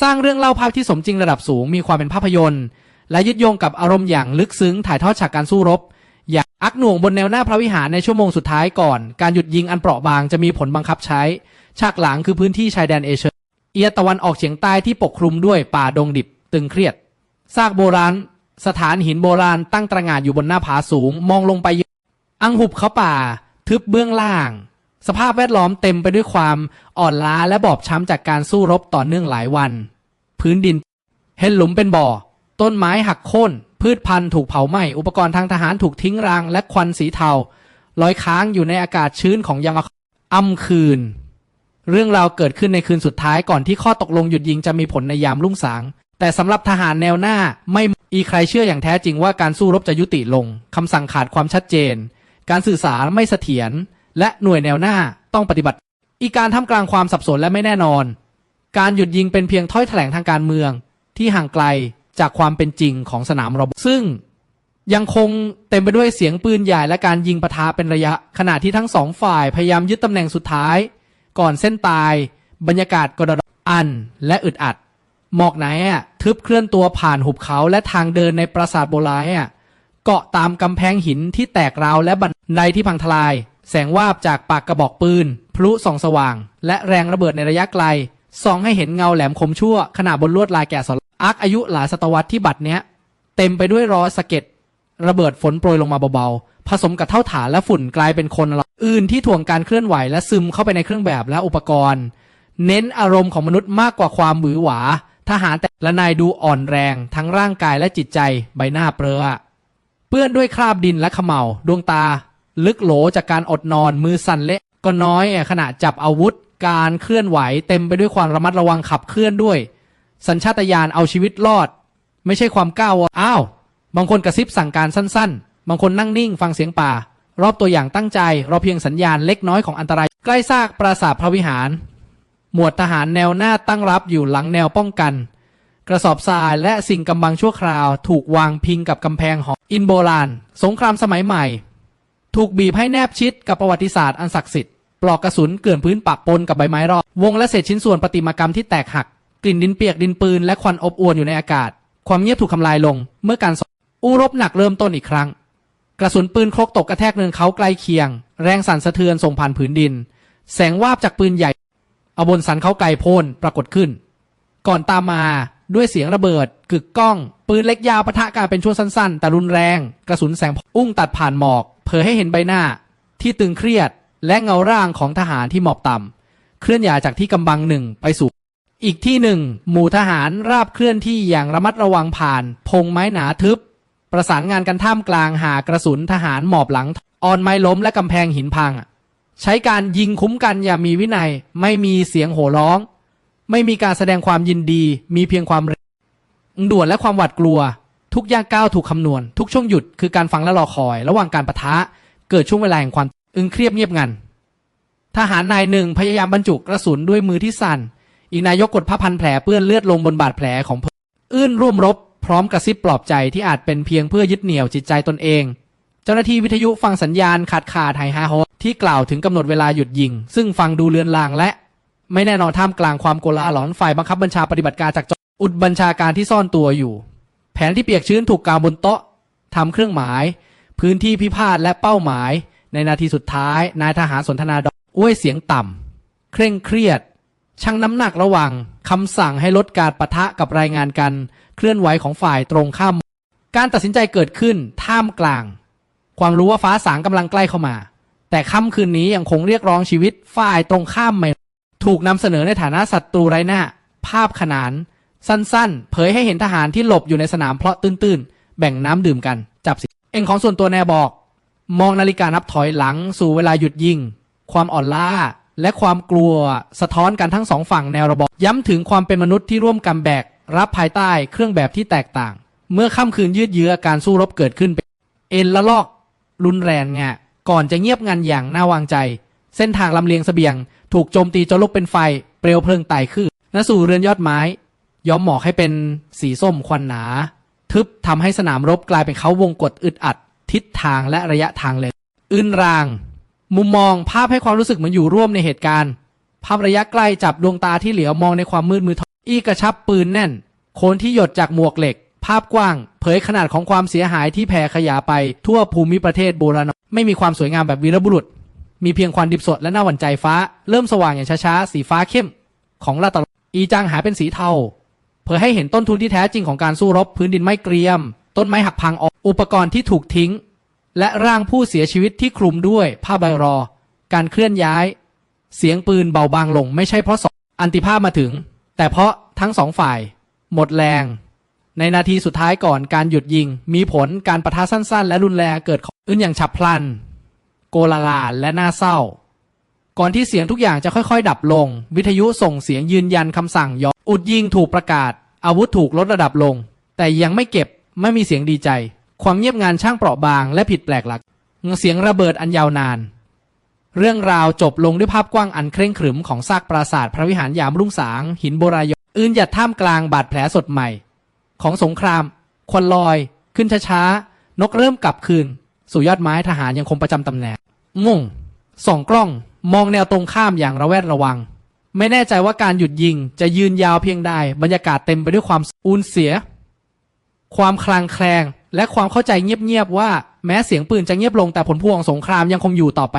สร้างเรื่องเล่าภาพที่สมจริงระดับสูงมีความเป็นภาพยนตร์ และยึดโยงกับอารมณ์อย่างลึกซึ้งถ่ายทอดฉากการสู้รบ อย่างอักหน่วงบนแนวหน้าพระวิหารในชั่วโมงสุดท้ายก่อน การหยุดยิงอันเปราะบางจะมีผลบังคับใช้ ฉากหลังคือพื้นที่ชายแดนเอเชียเอียตะวันออกเฉียงใต้ที่ปกคลุมด้วยป่าดงดิบตึงเครียดซากโบราณ สถานหินโบราณตั้งตระหง่านอยู่บนหน้าผาสูง มองลงไปอังหุบเขาป่า ทึบเบื้องล่าง สภาพแวดล้อมเต็มไปด้วยความอ่อนล้าและบอบช้ำจากการสู้รบต่อเนื่องหลายวัน พื้นดินเห็นหลุมเป็นบ่อ ต้นไม้หักโค่น พืชพันธุ์ถูกเผาไหม้ อุปกรณ์ทางทหารถูกทิ้งรางและควันสีเทา ลอยค้างอยู่ในอากาศชื้นของยามค่ำคืน เรื่องราวเกิดขึ้นในคืนสุดท้ายก่อนที่ข้อตกลงหยุดยิงจะมีผลในยามรุ่งสาง แต่สำหรับทหารแนวหน้าไม่มีใครเชื่ออย่างแท้จริงว่าการสู้รบจะยุติลงคำสั่งขาดความชัดเจน การสื่อสารไม่เสถียร และหน่วยแนวหน้าต้องปฏิบัติ อีกการท่ามกลางความสับสนและไม่แน่นอน การหยุดยิงเป็นเพียงถ้อยแถลงทางการเมืองที่ห่างไกลจากความเป็นจริงของสนามรบซึ่งยังคงเต็มไปด้วยเสียงปืนใหญ่และการยิงปะทะเป็นระยะ ขณะที่ทั้งสองฝ่ายพยายามยึดตำแหน่งสุดท้าย ก่อนเส้นตาย บรรยากาศกระดอันและอึดอัด หมอกไหนอะทึบเคลื่อนตัวผ่านหุบเขาและทางเดินในปราสาทโบราณอะเกาะตามกำแพงหินที่แตกราวและบันไดที่พังทลาย แสงวาบจากปากกระบอกปืน พลุส่องสว่าง และแรงระเบิดในระยะไกลส่องให้เห็นเงาแหลมคมชั่วขณะบนลวดลายแกะสลักอาร์คอายุหลายศตวรรษที่บัดเนี้ย เต็มไปด้วยรอยสะเก็ดระเบิดฝนโปรยลงมาเบาๆ ผสมกับเท่าฐานและฝุ่นกลายเป็นคนอื่นที่ถ่วงการเคลื่อนไหวและซึมเข้าไปในเครื่องแบบและอุปกรณ์ เน้นอารมณ์ของมนุษย์มากกว่าความหวือหวา ทหารแต่ละนายดูอ่อนแรง ทั้งร่างกายและจิตใจใบหน้าเปรอะเปื้อนด้วยคราบดินและขมเหลาดวงตา ลึกโหลจากการอดนอนมือสั่นเละก็น้อยขณะจับอาวุธ การเคลื่อนไหวเต็มไปด้วยความระมัดระวังขับเคลื่อนด้วย สัญชาตญาณเอาชีวิตรอด ไม่ใช่ความก้าวอ้าว บางคนกระซิบสั่งการสั้น ๆ บางคนนั่งนิ่งฟังเสียงป่า รอบตัวอย่างตั้งใจรอเพียงสัญญาณเล็กน้อยของอันตราย ใกล้ซากปราสาทพระวิหาร หมวดทหารแนวหน้าตั้งรับอยู่หลังแนวป้องกัน กระสอบทรายและสิ่งกำบังชั่วคราว ถูกวางพิงกับกำแพงหออินโบราณ สงครามสมัยใหม่ ถูกบีบให้แนบชิดกับประวัติศาสตร์อันศักดิ์สิทธิ์ปลอกกระสุนเกลื่อนพื้นปะปนกับใบไม้รอบวงและเศษชิ้นส่วนประติมากรรมที่แตกหัก กลิ่นดินเปียกดินปืนและควันอบอวนอยู่ในอากาศ ความเงียบถูกทำลายลง เมื่อการอู้รบหนักเริ่มต้นอีกครั้ง กระสุนปืนครกตกกระแทกเนินเขาใกล้เคียง แรงสั่นสะเทือนส่งผ่านผืนดิน แสงวาบจากปืนใหญ่ เอาบนสันเขาไกลโพ้นปรากฏขึ้น ก่อนตามมาด้วยเสียงระเบิด กึกก้อง ปืนเล็กยาวปะทะกันเป็นช่วงสั้นๆ แต่รุนแรง กระสุนแสงอุ้งตัดผ่านหมอก เผยให้เห็นใบหน้าที่ตึงเครียดและเงาร่างของทหารที่หมอบต่ำเคลื่อนย้ายจากที่กำบังหนึ่งไปสู่ อีกที่หนึ่ง หมู่ทหารราบเคลื่อนที่อย่างระมัดระวังผ่าน พงไม้หนาทึบ ประสานงานกันท่ามกลางหากระสุนทหารหมอบหลังออนไม้ล้มและกำแพงหินพัง ใช้การยิงคุ้มกันอย่างมีวินัยไม่มีเสียงโห่ร้อง ไม่มีการแสดงความยินดี มีเพียงความด่วนและความหวาดกลัว ทุกย่างก้าวถูกคำนวณ ทุกช่วงหยุดคือการฟังและรอคอย ระหว่างการประทะ เกิดช่วงเวลาแห่งความอึงเครียบเงียบงัน ทหารนายหนึ่งพยายามบรรจุกระสุนด้วยมือที่สั่น อีกนายกกดผ้าพันแผลเปื้อนเลือดลงบนบาดแผลของเพื่อนอื้นร่วมรบ พร้อมกระซิบปลอบใจที่อาจเป็นเพียงเพื่อยึดเหนี่ยวจิตใจตนเอง เจ้าหน้าที่วิทยุฟังสัญญาณขาดขาดหายหาโฮที่กล่าวถึงกำหนดเวลาหยุดยิง ซึ่งฟังดูเลือนลางและ ไม่แน่นอนท่ามกลางความโกลาหลอนฝ่ายบังคับบัญชาปฏิบัติการจากจอุดบัญชาการที่ซ่อนตัวอยู่ แผนที่เปียกชื้นถูกกาวบนโต๊ะทำเครื่องหมาย พื้นที่พิพาทและเป้าหมาย ในนาทีสุดท้าย นายทหารสนทนาดอกอ้วยเสียงต่ำเคร่งเครียดชั่งน้ำหนักระหว่างคำสั่งให้ลดการปะทะกับรายงานกัน เคลื่อนไหวของฝ่ายตรงข้าม การตัดสินใจเกิดขึ้นท่ามกลาง ความรู้ว่าฟ้าสางกำลังใกล้เข้ามา แต่ค่ำคืนนี้ยังคงเรียกร้องชีวิตฝ่ายตรงข้ามไม่ ถูกนำเสนอในฐานะศัตรูไร้หน้า ภาพขนาน สั้นๆ เผยให้เห็นทหารที่หลบอยู่ในสนามเพลาะตื้นๆ แบ่งน้ำดื่มกัน จับสิ เองของส่วนตัวแนบอก มองนาฬิกานับถอยหลังสู่เวลาหยุดยิง ความอ่อนล้าและความกลัวสะท้อนกันทั้งสองฝั่งแนวระบบย้ำถึงความเป็นมนุษย์ที่ร่วมกันแบก รับภายใต้เครื่องแบบที่แตกต่าง เมื่อค่ำคืนยืดเยื้อการสู้รบเกิดขึ้นเป็นเอ็นละลอก รุนแรงไงก่อนจะเงียบงันอย่างน่าวางใจ เส้นทางลำเลียงเสบียง ถูกโจมตีจนลุกเป็นไฟ เปลวเพลิงไต่ขึ้นและสู่เรือนยอดไม้ ย้อมหมอกให้เป็นสีส้มควันหนา ทึบทำให้สนามรบกลายเป็นเขาวงกฏอึดอัด ทิศทางและระยะทางเลยอื่นราง มุมมองภาพให้ความรู้สึกเหมือนอยู่ร่วมในเหตุการณ์ ภาพระยะใกล้จับดวงตาที่เหลียวมองในความมืดมืดอีกระชับปืนแน่น โคนที่หยดจากหมวกเหล็ก ภาพกว้าง เผยขนาดของความเสียหายที่แผ่ขยายไปทั่วภูมิประเทศโบราณไม่มีความสวยงามแบบวีรบุรุษ มีเพียงควันดิบสดและหน้าหวั่นใจฟ้า เริ่มสว่างอย่างช้าๆสีฟ้าเข้ม ของลาตระอีจางหายเป็นสีเทา ผยให้เห็นต้นทุนที่แท้จริงของการสู้รบพื้นดินไม่เกรียม ต้นไม้หักพังออกอุปกรณ์ที่ถูกทิ้ง และร่างผู้เสียชีวิตที่คลุมด้วยผ้าใบรอ การเคลื่อนย้าย เสียงปืนเบาบางลง ไม่ใช่เพราะสองอันติภาพมาถึง แต่เพราะทั้งสองฝ่าย หมดแรง ในนาทีสุดท้ายก่อนการหยุดยิง มีผลการประทะสั้นๆ และรุนแรงเกิดขึ้นอื่นอย่างฉับพลัน โกลาลาและน่าเศร้า ก่อนที่เสียงทุกอย่างจะค่อยๆ ดับลง วิทยุส่งเสียงยืนยันคำสั่งยอม อุดยิงถูกประกาศ อาวุธถูกลดระดับลง แต่ยังไม่เก็บไม่มีเสียงดีใจ ความเงียบงันช่างเปราะบางและผิดแปลกหลัก เสียงระเบิดอันยาวนาน เรื่องราวจบลงด้วยภาพกว้างอันเคร่งขรึมของซากปราสาทพระวิหารยามรุ่งสาง หินโบราณอื่นหยัดท่ามกลางบาดแผลสดใหม่ ของสงครามควันลอย ขึ้นช้าๆนกเริ่มกลับคืน สู่ยอดไม้ทหารยังคงประจำตำแหน่งงงส่องกล้องมองแนวตรงข้ามอย่างระแวดระวัง ไม่แน่ใจว่าการหยุดยิงจะยืนยาวเพียงใดบรรยากาศเต็มไปด้วยความอูนเสีย ความคลางแคลง และความเข้าใจเงียบๆว่าแม้เสียงปืนจะเงียบลงแต่ผลพวงสงครามยังคงอยู่ต่อไป